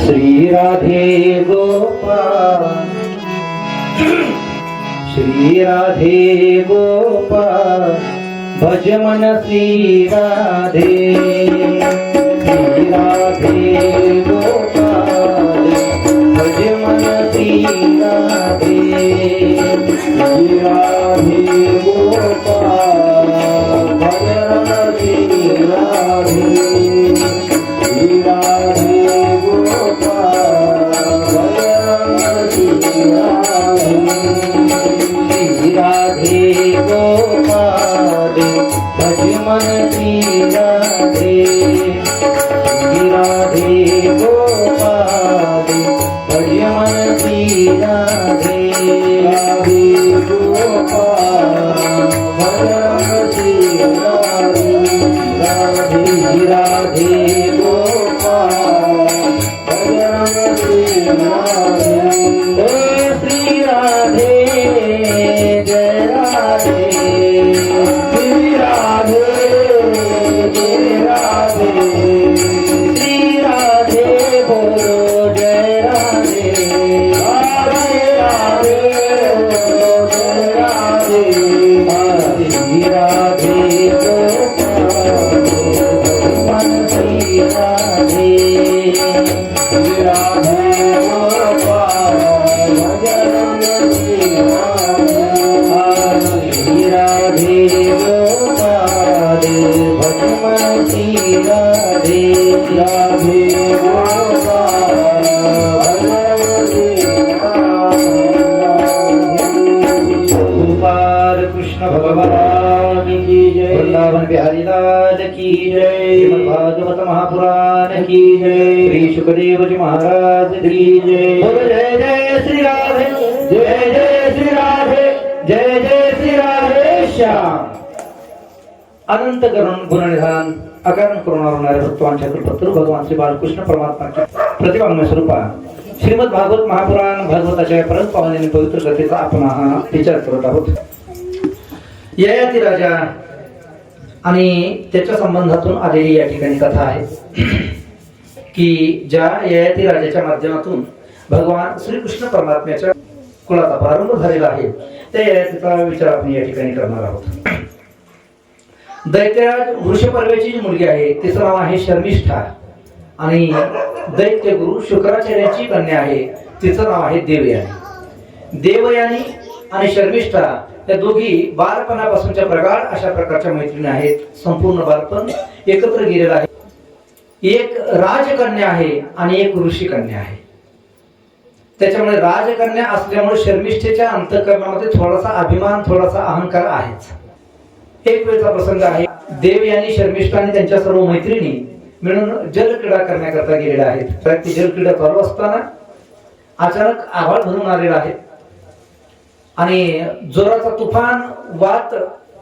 श्रीराधे गोपा श्रीराधे गोपा श्रीराधे श्रीराधे श्रीराधेवो भजन जय भागवत महापुराण की जय श्री सुखदेव जी महाराज की जय जय जय श्री राधे जय जय श्री राधे जय जय श्री राधे श्याम अनंत करुण गुणनिधान अकारण करुणावणारे भक्तवांच्या कृपत्र भगवान श्री बालकृष्ण परमात्माच्या प्रतिभागमय स्वरूपा श्रीमद भागवत महापुराण भागवताच्या परत पावने पवित्र कथेचा आपण हा विचार करत आहोत. ययाती राजा आणि त्याच्या संबंधातून आलेली या ठिकाणी कथा आहे. की ज्या ययाती राजाच्या माध्यमातून भगवान श्रीकृष्ण परमात्म्याच्या कुळाचा प्रारंभ झालेला आहे त्या ययातीचा विचार आपण या ठिकाणी करणार आहोत. दैत्यराज वृषपर्वेची जी मुलगी आहे तिचं नाव आहे शर्मिष्ठा. आणि दैत्य गुरु शुक्राचार्याची कन्या आहे तिचं नाव आहे देवयानी. देवयानी आणि शर्मिष्ठा या दोघी बालपणापासूनच्या प्रगाढ अशा प्रकारच्या मैत्रिणी आहेत. संपूर्ण बालपण एकत्र गेलेलं आहे. एक राजकन्या आहे आणि एक ऋषी कन्या आहे. त्याच्यामुळे राजकन्या असल्यामुळे शर्मिष्ठेच्या अंतकरणामध्ये थोडासा अभिमान थोडासा अहंकार आहेच. एक वेळचा प्रसंग आहे. देव यांनी शर्मिष्ठा आणि त्यांच्या सर्व मैत्रिणी मिळून जलक्रीडा करण्याकरता गेलेल्या आहेत. ती जलक्रीडा चालू असताना अचानक आभाळ भरून आलेला आहे. आणि जोराचा तुफान वात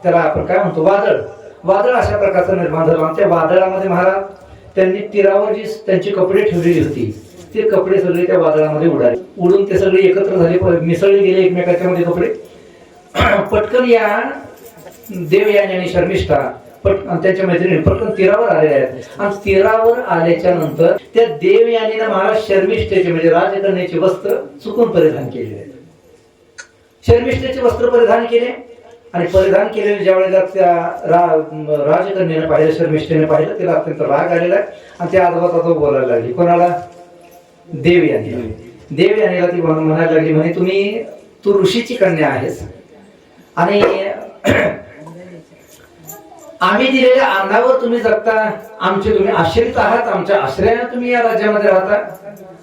त्याला आपण काय म्हणतो वादळ. वादळ अशा प्रकारचं निर्माण झालं. आणि त्या वादळामध्ये महाराज त्यांनी तीरावर जी त्यांची कपडे ठेवलेली होती ते कपडे सगळे त्या वादळामध्ये उडाले. उडून ते सगळे एकत्र झाले मिसळले गेले एकमेकाच्या मध्ये कपडे. पटकन या देवयानी आणि शर्मिष्ठा पट त्यांच्या मैत्रिणी पटकन तीरावर आलेल्या आहेत. आणि तीरावर आल्याच्यानंतर त्या देवयानीनं महाराज शर्मिष्ठेचे म्हणजे राजकन्याचे वस्त्र चुकून परिधान केलेले आहेत. शर्मिष्ठेचे वस्त्र परिधान केले आणि परिधान केलेले ज्या वेळेला त्या रा राजकन्याने पाहिलं शर्मिष्ठेने पाहिलं तिला अत्यंत राग आलेला आहे आणि त्या आजोबाचा तो बोलायला लागली. कोणाला? देवयानी देवयानीला ती म्हण- म्हणायला लागली म्हणे तुम्ही तू ऋषीची कन्या आहेस आणि आम्ही दिलेल्या अन्नावर तुम्ही जगता आमचे तुम्ही आश्रित आहात आमच्या आश्रयाने तुम्ही या राज्यामध्ये राहता.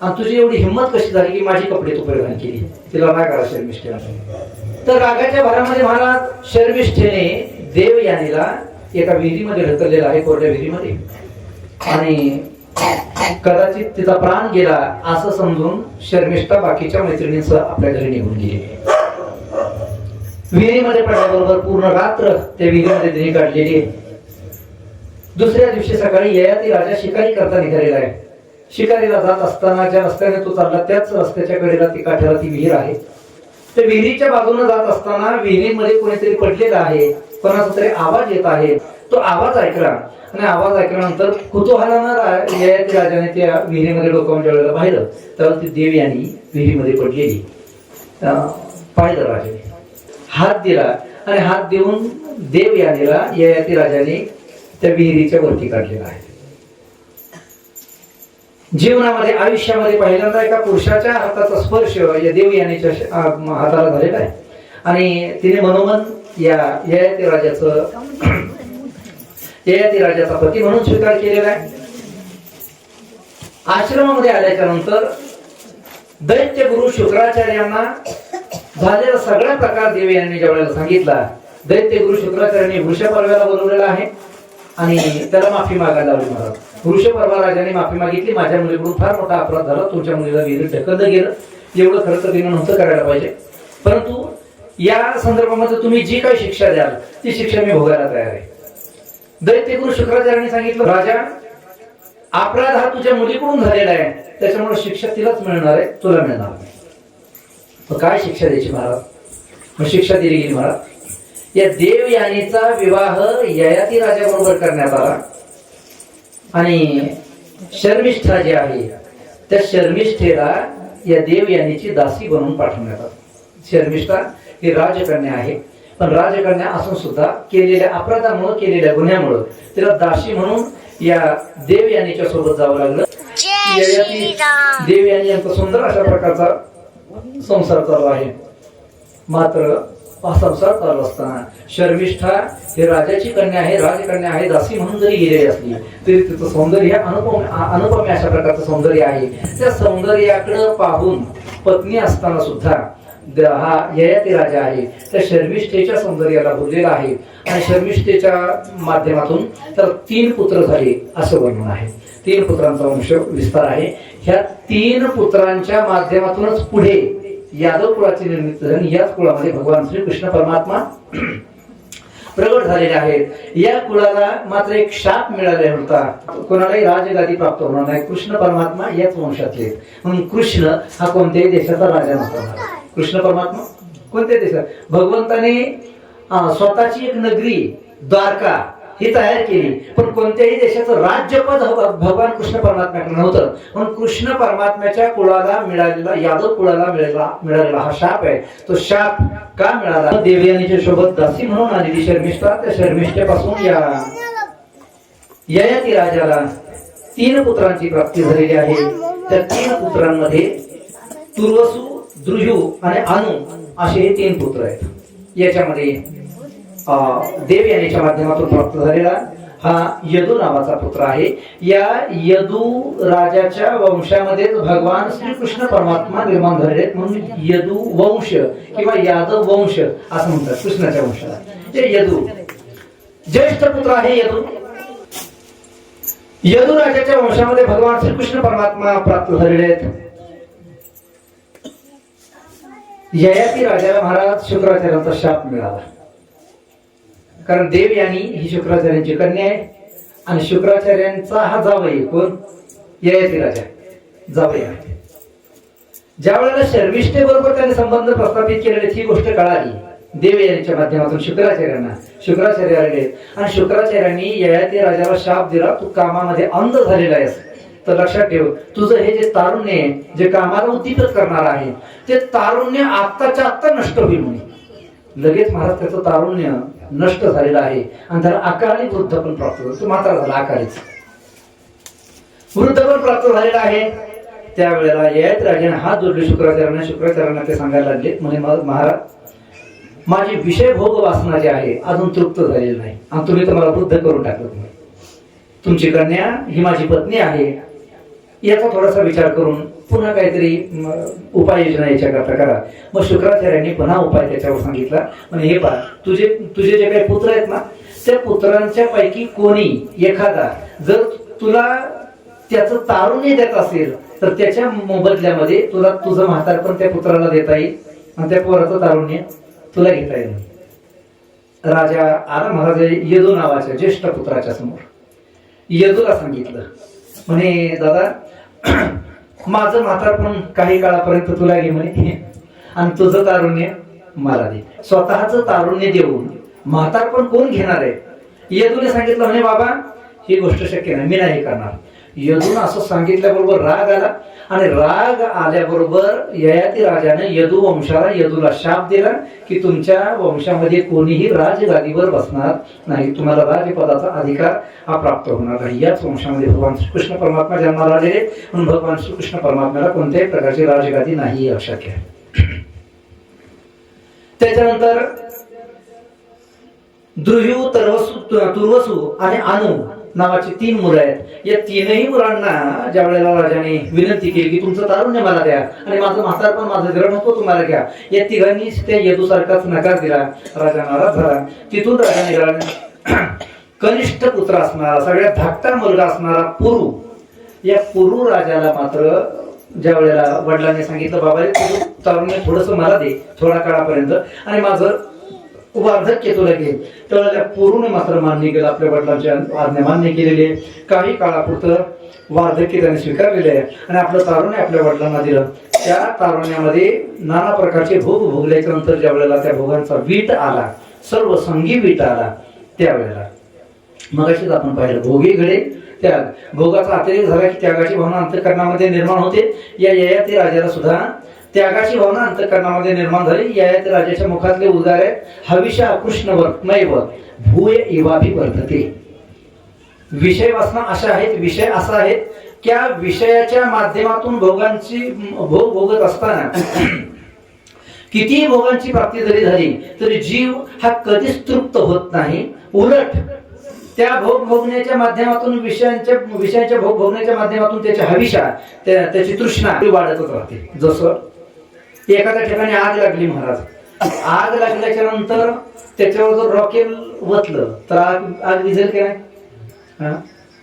आणि तुझी एवढी हिंमत कशी झाली की माझी कपडे तू परिधान केली? तिला राग आला शर्मिष्ठेला तर रागाच्या भरामध्ये महाराज शर्मिष्ठेने देव यानीला एका विहिरीमध्ये ढकललेला आहे कोरड्या विहिरीमध्ये. आणि कदाचित तिचा प्राण गेला असं समजून शर्मिष्ठा बाकीच्या मैत्रिणींसह आपल्या घरी निघून गेली. विहिरीमध्ये पडल्याबरोबर पूर्ण रात्र त्या विहिरीमध्ये तिने काढलेली आहे. दुसऱ्या दिवशी सकाळी ययाती राजा शिकारी करता निघालेला आहे. शिकारीला जात असताना ज्या रस्त्याने तो चालला त्याच रस्त्याच्या कडेला ती काठाला ती विहीर आहे. त्या विहिरीच्या बाजूने जात असताना विहिरीमध्ये कोणीतरी पडलेला आहे कोणाचा तरी आवाज येत आहे. तो आवाज ऐकला आणि आवाज ऐकल्यानंतर कुतूहलानं ययाती राजाने त्या विहिरीमध्ये डोकावून ज्या वेळेला पाहिलं तर ती देवी आणि विहिरीमध्ये पडलेली. अं, पाहिलं राजाने. हात दिला. आणि हात देऊन देव यानेला ययाती राजाने त्या विहिरीच्या वरती काढलेला आहे. जीवनामध्ये आयुष्यामध्ये पहिल्यांदा एका पुरुषाच्या हाताचा स्पर्श या देव यानेच्या हाताला झालेला आहे. आणि तिने मनोमन या ययाती राजाचं ययाती राजाचा पती म्हणून स्वीकार केलेला आहे. आश्रमामध्ये आल्याच्यानंतर दैत्य गुरु शुक्राचार्यांना झालेला सगळा प्रकार देव यांनी ज्या वेळेला सांगितला दैत्य गुरु शुक्राचार्यांनी वृषपर्वाला बोलवलेला आहे. आणि त्याला माफी मागायला लावली महाराज. वृषपर्वा राजाने माफी मागितली माझ्या मुलीकडून फार मोठा अपराध झाला. तुमच्या मुलीला विहिरीत ढकललं गेलं. एवढं खरं तर तिने नव्हतं करायला पाहिजे. परंतु या संदर्भामध्ये तुम्ही जी काही शिक्षा द्याल ती शिक्षा मी भोगायला तयार आहे. दैत्य गुरु शुक्राचार्यांनी सांगितलं राजा अपराध हा तुझ्या मुलीकडून झालेला आहे. त्याच्यामुळे शिक्षा तिलाच मिळणार आहे तुला मिळणार नाही. मग काय शिक्षा द्यायची महाराज? मग शिक्षा दिली गेली महाराज. या देव यानीचा विवाह ययाती राजाबरोबर करण्यात आला. आणि शर्मिष्ठा जी आहे त्या शर्मिष्ठेला या देव यानीची दासी बनवून पाठवण्यात आलं. शर्मिष्ठा ही राजकन्या आहे. पण राजकन्या असून सुद्धा केलेल्या अपराधामुळे केलेल्या गुन्ह्यामुळं तिला दासी म्हणून या देव यानीच्या सोबत जावं लागलं. देव यांनी यांचा सुंदर अशा प्रकारचा संसार चालू आहे. मात्र हा संसार चालू असताना शर्मिष्ठा हे राजाची कन्या आहे राजकन्या आहे दासी म्हणून जरी गेलेली असली तरी तिचं सौंदर्य अनुपम अनुपम्य अशा प्रकारचं सौंदर्य आहे. त्या सौंदर्याकडं पाहून पत्नी असताना सुद्धा द- हा ययाती राजा आहे त्या शर्मिष्ठेच्या सौंदर्याला भुललेला आहे. आणि शर्मिष्ठेच्या माध्यमातून तर तीन पुत्र झाले असं वर्णन आहे. तीन पुत्रांचा वंश विस्तार आहे. ह्या तीन पुत्रांच्या माध्यमातूनच पुढे यादव कुळाची निर्मिती झाली याच कुळामध्ये भगवान श्रीकृष्ण परमात्मा प्रगट झालेले आहेत. या कुळाला मात्र एक शाप मिळाला होता. कोणालाही राजगादी प्राप्त होणार नाही. कृष्ण परमात्मा याच वंशातले म्हणून कृष्ण हा कोणत्याही देशाचा राजा नव्हता. कृष्ण परमात्मा कोणत्या देशात. भगवंताने स्वतःची एक नगरी द्वारका ही तयार केली. पण कोणत्याही देशाचं राज्यपद भगवान कृष्ण परमात्म्याकडे नव्हतं. म्हणून कृष्ण परमात्म्याच्या कुळाला मिळालेला यादव कुळाला मिळाला मिळालेला हा शाप आहे. तो शाप का मिळाला? देवयानीच्या सोबत दासी म्हणून आलेली शर्मिष्ठा. त्या शर्मिष्ठेपासून या ययाती राजाला तीन पुत्रांची प्राप्ती झालेली आहे. त्या तीन पुत्रांमध्ये तुर्वसू द्रुजू आणि अनु असे हे तीन पुत्र आहेत. याच्यामध्ये देव यानेच्या माध्यमातून प्राप्त झालेला हा यदू नावाचा पुत्र आहे. या यदू राजाच्या वंशामध्ये भगवान श्रीकृष्ण परमात्मा निर्माण झालेले आहेत. म्हणून यदू वंश किंवा यादव वंश असं म्हणतात कृष्णाच्या वंशाला. ते यदू ज्येष्ठ पुत्र आहे यदू. यदू राजाच्या वंशामध्ये भगवान श्रीकृष्ण परमात्मा प्राप्त झालेले आहेत. ययाती राजाला महाराज शुक्राचार्यांचा शाप मिळाला. कारण देव यांनी ही शुक्राचार्यांची कन्या आहे. आणि शुक्राचार्यांचा हा जावई कोण? ययाती राजा. जावई आहे. ज्या वेळेला शर्मिष्ठे बरोबर त्याने संबंध प्रस्थापित केलेले ही गोष्ट कळाली. देव यांच्या माध्यमातून शुक्राचार्यांना शुक्राचार्य आलेले आणि शुक्राचार्यांनी ययाती राजाला शाप दिला. तू कामामध्ये अंध झालेला आहेस तर लक्षात ठेव तुझं हे जे तारुण्य आहे जे कामाला उद्दीपित करणार आहे ते तारुण्य आत्ताच्या आत्ता नष्ट होईल म्हणे. लगेच महाराज त्याचं तारुण्य नष्ट झालेला आहे. आणि त्याला आकाराने वृद्ध पण प्राप्त झालं तो मात्र झाला आकारीच. वृद्ध पण प्राप्त झालेला आहे. त्यावेळेला ययात राजाने हात जोडले शुक्राचार्यांना शुक्राचार्यांना ते सांगायला लागले म्हणे महाराज माझी विषय भोग वासना जी आहे अजून तृप्त झालेली नाही. आणि तुम्ही तर मला वृद्ध करून टाकलं नाही तुमची कन्या ही माझी पत्नी आहे. याचा थोडासा विचार करून पुन्हा काहीतरी उपाययोजना याच्याकरता करा. मग शुक्राचार्यांनी पुन्हा उपाय त्याच्यावर सांगितला. म्हणजे हे पहा तुझे तुझे जे काही पुत्र आहेत ना त्या पुत्रांच्या पैकी कोणी एखादा जर तुला त्याचं तारुण्य देत असेल तर त्याच्या मोबदल्यामध्ये तुला तुझं म्हातार पण त्या पुत्राला देता येईल आणि त्या पोराचं तारुण्य तुला घेता येईल. राजा आरा महाराज येदू नावाच्या ज्येष्ठ पुत्राच्या समोर. येदूला सांगितलं म्हणे दादा माझं म्हातारपण काही काळापर्यंत तुला घे म्हणे आणि तुझं तारुण्य मला दे. स्वतःच तारुण्य देऊन म्हातारपण कोण घेणार आहे? यदूने सांगितलं म्हणे बाबा ही गोष्ट शक्य नाही. मी नाही करणार. यदून असं सांगितल्याबरोबर राग आला. आणि राग आल्याबरोबर ययाती राजाने यदू वंशाला यदूला शाप दिला की तुमच्या वंशामध्ये कोणीही राजगादीवर बसणार नाही. तुम्हाला राजपदाचा अधिकार हा प्राप्त होणार नाही. याच वंशामध्ये भगवान श्रीकृष्ण परमात्मा जन्माला आलेले. म्हणून भगवान श्रीकृष्ण परमात्म्याला कोणत्याही प्रकारची राजगादी नाही लक्षात घ्या. त्याच्यानंतर द्रुयू तरवसू तुर्वसू आणि अनु नावाची तीन मुलं आहेत. या तीनही मुलांना ज्या वेळेला राजाने विनंती केली की तुमचं तारुण्य मला द्या आणि माझं म्हातार पण माझं नको तुम्हाला घ्या. या तिघांनी त्या येदूसारखाच नकार दिला. राजा नाराज झाला. तिथून राजा निघाला. कनिष्ठ पुत्र असणारा सगळ्यात धाकटा मुलगा असणारा पुरू. या पुरू राजाला मात्र ज्या वेळेला वडिलांनी सांगितलं बाबा रे तारुण्य थोडस मला दे थोडा काळापर्यंत. आणि माझं वार्धक्य तुला घे तर त्या पूर्ण मात्र मान्य केलं आपल्या वडिलांची आज्ञा मान्य केलेली आहे. काही काळापुरतं वार्धक्य त्याने स्वीकारलेले आहे. आणि आपलं तारुण्य आपल्या वडिलांना दिलं. त्या तारुण्यामध्ये नाना प्रकारचे भोग भोगल्याच्या नंतर ज्या वेळेला त्या भोगांचा वीट आला सर्व संगी वीट आला त्यावेळेला. मगाशीच आपण पाहिलं भोगी घडे त्याग. भोगाचा अतिरेक झाला की त्यागाची भावना अंतकरणामध्ये निर्माण होते. या ययाती राजाला सुद्धा त्यागाची भावना अंतकरणामध्ये निर्माण झाली. ययाती राजाच्या मुखातले उद्गार आहेत. हविषा कृष्ण नैव भूय इवाभि वर्धते विषय वासना अशा आहेत विषय असा आहे त्या विषयाच्या माध्यमातून भोगांची भोग भोगत असताना कितीही भोगांची प्राप्ती जरी झाली तरी जीव हा कधीच तृप्त होत नाही. उलट त्या भोग भोगण्याच्या माध्यमातून विषयांच्या विषयांच्या भोग भोगण्याच्या माध्यमातून त्याच्या हविषा त्या- त्याची तृष्णा ती वाढतच राहते. जसं एखाद्या ठिकाणी आग लागली महाराज. आग लागल्याच्या नंतर त्याच्यावर जर रॉकेल वतलं तर आग आग विझेल काय नाही?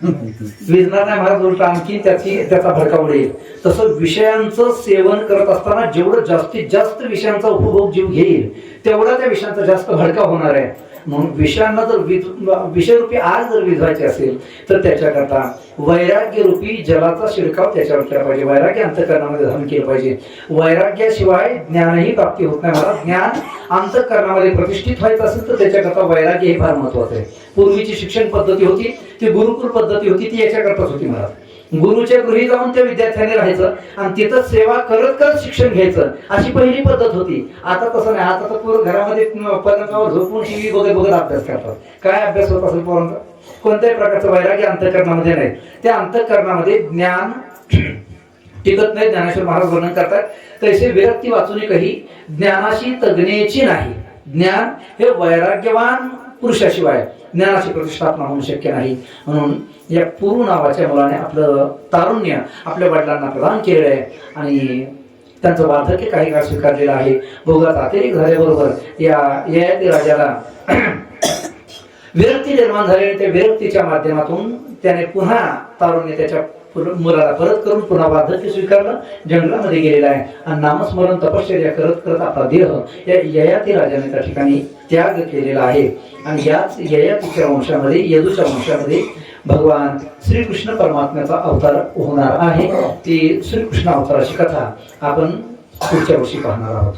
विजणार नाही महाराज उलट आणखी त्याची त्याचा भडका उडेल तसं विषयांचं सेवन करत असताना जेवढं जास्तीत जास्त विषयांचा उपभोग जीव घेईल तेवढा त्या विषयांचा जास्त भडका होणार आहे. म्हणून विषयांना जर विज विषयरूपी आग जर विधवायचे असेल तर त्याच्याकरता वैराग्य रूपी जलाचा शिडकाव त्याच्यावर केला पाहिजे. वैराग्य अंतकरणामध्ये धारण केलं पाहिजे. वैराग्याशिवाय ज्ञानही प्राप्ती होत नाही. मला ज्ञान अंतकरणामध्ये प्रतिष्ठित व्हायचं असेल तर त्याच्याकरता वैराग्य हे फार महत्वाचं आहे. पूर्वीची शिक्षण पद्धती होती ती गुरुकुल पद्धती होती ती याच्याकरताच होती मला. गुरुच्या गृही जाऊन त्या विद्यार्थ्याने राहायचं आणि तिथं सेवा करत करत शिक्षण घ्यायचं अशी पहिली पद्धत होती. आता तसं नाही. आता तर पूर्ण घरामध्ये पलंगावर झोपून टीव्ही बघत बघत अभ्यास करतात. काय अभ्यास होत असेल पोरांचा? कोणत्याही प्रकारचं वैराग्य अंतकरणामध्ये नाही. त्या अंतकरणामध्ये ज्ञान टिकत नाही. ज्ञानेश्वर महाराज वर्णन करतात. तसे विरक्ती वाचून ज्ञानाशी तज्ञेची नाही. ज्ञान हे वैराग्यवान पुरुषाशिवाय ज्ञानाची प्रतिष्ठापना होणं शक्य नाही. म्हणून या पूर्व नावाच्या मुलाने आपलं तारुण्य आपल्या वडिलांना प्रदान केलेलं आहे आणि त्यांचं वार्धक्य काही काळ स्वीकारलेलं आहे. भोगात अतिरेक झाल्याबरोबर या ययाती राजाला विरक्ती निर्माण झाली आणि त्या विरक्तीच्या माध्यमातून त्याने पुन्हा तारुण्य त्याच्या मुलाला परत करून पुन्हा वार्धक्य स्वीकारणं जंगलामध्ये गेलेला आहे. आणि नामस्मरण तपश्चर्या करत करत आपला देह या ययाती राजाने त्या ठिकाणी त्याग केलेला आहे. आणि याच ययातीच्या वंशामध्ये यदूच्या वंशामध्ये भगवान श्रीकृष्ण परमात्म्याचा अवतार होणार आहे. ती श्रीकृष्ण अवताराची कथा आपण पुढच्या वर्षी पाहणार आहोत.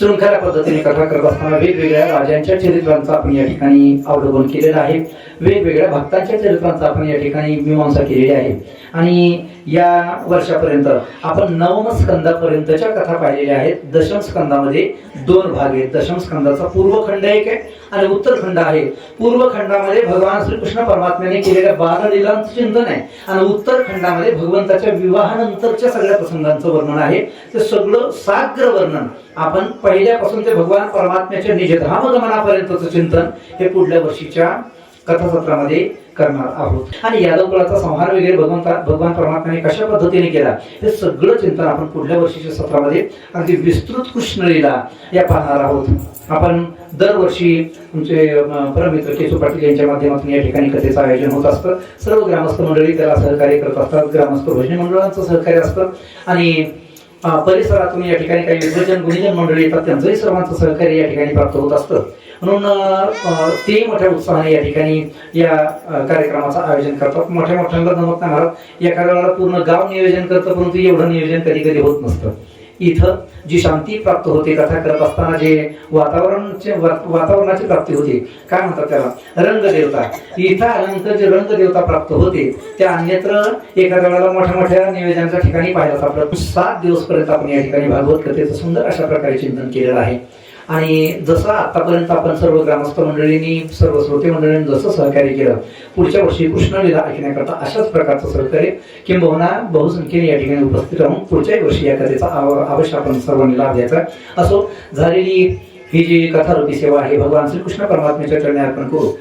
शृंखला पद्धतीने कथा करत असताना वेगवेगळ्या राजांच्या चरित्रांचा आपण या ठिकाणी अवलोकन केलेलं आहे. वेगवेगळ्या भक्तांच्या चरित्रांचा आपण या ठिकाणी मीमांसा केलेली आहे. आणि या वर्षापर्यंत आपण नवम स्कंदापर्यंतच्या कथा पाहिलेल्या आहेत. दशम स्कंदामध्ये दोन भाग आहेत. दशम स्कंदाचा पूर्व खंड एक आहे आणि उत्तरखंड आहे. पूर्व खंडामध्ये भगवान श्रीकृष्ण परमात्म्याने केलेल्या बाललीलांचं चिंतन आहे आणि उत्तर खंडामध्ये भगवंताच्या विवाहानंतरच्या सगळ्या प्रसंगांचं वर्णन आहे. ते सगळं साग्र वर्णन. आपण पहिल्यापासून ते भगवान परमात्म्याच्या निजधाम गमनापर्यंतचं चिंतन हे पुढल्या वर्षीच्या कथासत्रामध्ये करणार आहोत. आणि यादव कुळाचा संहार वगैरे भगवंता भगवान परमात्म्याने कशा पद्धतीने केला हे सगळं चिंतन आपण पुढल्या वर्षीच्या सत्रामध्ये अगदी विस्तृत कृष्णलीला या पाहणार आहोत. आपण दरवर्षी तुमचे अं, परममित्र केशव पाटील यांच्या माध्यमातून या ठिकाणी कथेचं आयोजन होत असतं. सर्व ग्रामस्थ मंडळी त्याला सहकार्य करत असतात. ग्रामस्थ भजनी मंडळांचं सहकार्य असतं. आणि परिसरातून या ठिकाणी काही विसर्जन गुणीजन मंडळी येतात. त्यांचंही सर्वांचं सहकार्य या ठिकाणी प्राप्त होत असतं. म्हणून ते मोठ्या उत्साहाने या ठिकाणी या कार्यक्रमाचं आयोजन करतात. मोठ्या मोठ्यांना जमत नाही महाराज एखाद्या वेळेला पूर्ण गाव नियोजन करतं परंतु एवढं नियोजन कधी कधी होत नसतं. इथं जी शांती प्राप्त होते कथा करत असताना जे वातावरणचे वातावरणाची प्राप्ती होते काय म्हणतात त्याला? रंगदेवता. इथं आल्यानंतर जे रंगदेवता प्राप्त होते त्या अन्यत्र एखाद्या वेळेला मोठ्या मोठ्या निवेदनाच्या ठिकाणी पाहिलं सापडत सात दिवसपर्यंत आपण या ठिकाणी भागवत कथेचं सुंदर अशा प्रकारे चिंतन केलेलं आहे. आणि जसं आतापर्यंत आपण सर्व ग्रामस्थ मंडळींनी सर्व श्रोते मंडळींनी जसं सहकार्य केलं पुढच्या वर्षी कृष्णलीला ऐकण्याकरता अशाच प्रकारचं सहकार्य किंबहुना बहुसंख्येने या ठिकाणी उपस्थित राहून पुढच्याही वर्षी या कथेचा अवश्य आपण सर्वांनी लाभ घ्यायचा. असो झालेली ही जी कथारूपी सेवा आहे भगवान श्रीकृष्ण परमात्म्याच्या चरणी अर्पण करू